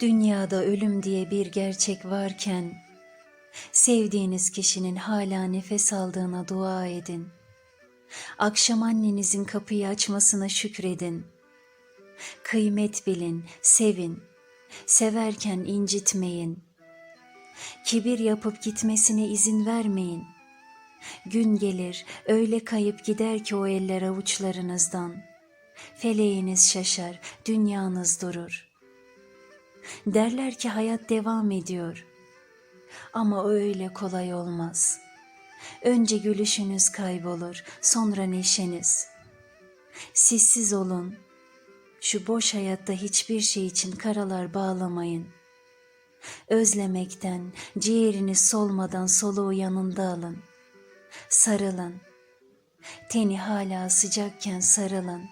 Dünyada ölüm diye bir gerçek varken sevdiğiniz kişinin hala nefes aldığına dua edin. Akşam annenizin kapıyı açmasına şükredin. Kıymet bilin, sevin. Severken incitmeyin. Kibir yapıp gitmesine izin vermeyin. Gün gelir öyle kayıp gider ki o eller avuçlarınızdan. Feleğiniz şaşar, dünyanız durur. Derler ki hayat devam ediyor. Ama öyle kolay olmaz. Önce gülüşünüz kaybolur, sonra neşeniz. Sessiz olun. Şu boş hayatta hiçbir şey için karalar bağlamayın. Özlemekten, ciğeriniz solmadan soluğu yanında alın. Sarılın. Teni hala sıcakken sarılın.